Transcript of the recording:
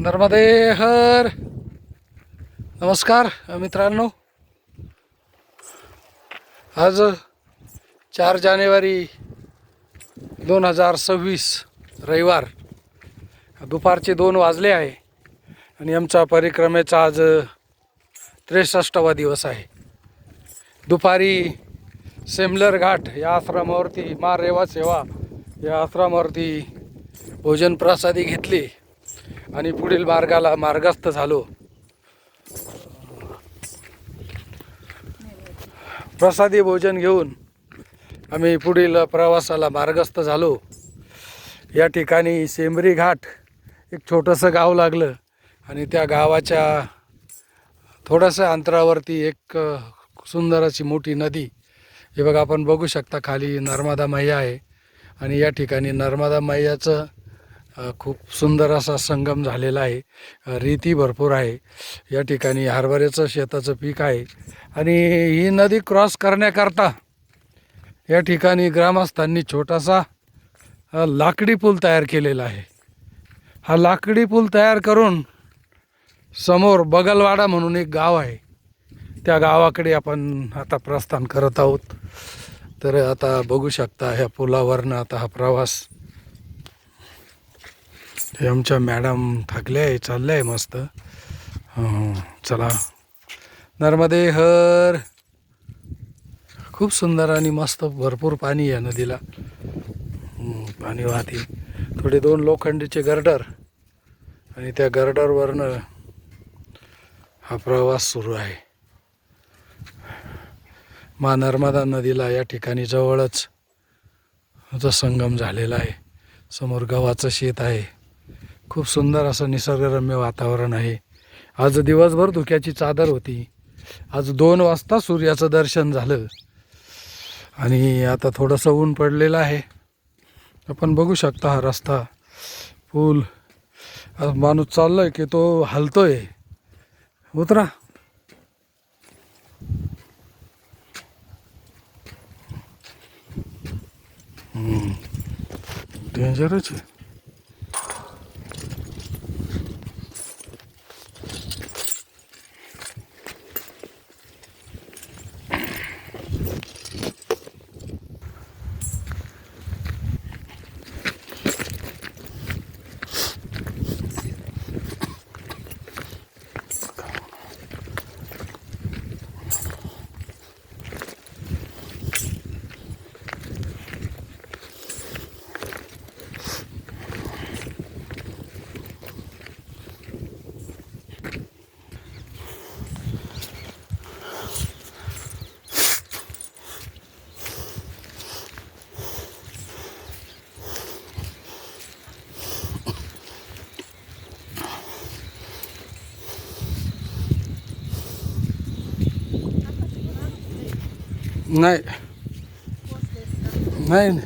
नर्मदे हर! नमस्कार मित्रांनो. आज चार जानेवारी दोन हजार सव्वीस रविवार. दुपारचे दोन वाजले आहे आणि आमचा परिक्रमेचा आज त्रेसष्टवा दिवस आहे. दुपारी सेमलर घाट या आश्रमावरती मा रेवा सेवा या आश्रमावरती भोजन प्रसादी घेतली. आणि पुढील मार्गाला मार्गस्थ झालो. प्रसादी भोजन घेऊन आम्ही पुढील प्रवासाला मार्गस्थ झालो. या ठिकाणी सेंबरी घाट एक छोटंसं गाव लागलं आणि त्या गावाच्या थोडंसं अंतरावरती एक सुंदर अशी मोठी नदी. हे बघा आपण बघू शकता खाली नर्मदा मैया आहे आणि या ठिकाणी नर्मदा मैयाचं खूप सुंदर असा संगम झालेला आहे. रीती रेती भरपूर आहे. या ठिकाणी हरभऱ्याचं शेताचं पीक आहे. आणि ही नदी क्रॉस करण्याकरता या ठिकाणी ग्रामस्थांनी छोटासा लाकडी पूल तयार केलेला आहे. हा लाकडी पूल तयार करून समोर बगलवाडा म्हणून एक गाव आहे. त्या गावाकडे आपण आता प्रस्थान करत आहोत. तर आता बघू शकता ह्या पुलावरनं आता हा प्रवास हे आमच्या मॅडम थाकल्या आहे चालल्या आहे मस्त चला. नर्मदे हर. खूप सुंदर आणि मस्त भरपूर पाणी आहे नदीला. पाणी वाहते. थोडे दोन लोखंडीचे गर्डर आणि त्या गर्डरवरनं हा प्रवास सुरू आहे. मा नर्मदा नदीला या ठिकाणी जवळच संगम झालेला आहे. समोर गव्हाचं शेत आहे. खूप सुंदर असं निसर्गरम्य वातावरण आहे. आज दिवसभर धुक्याची चादर होती. आज दोन वाजता सूर्याचं दर्शन झालं. आणि आता थोडंसं ऊन पडलेलं आहे. आपण बघू शकता हा रस्ता. पूल. माणूस चाललोय की तो हलतोय. उतरा. डेंजरच आहे. नाही नाही नाही.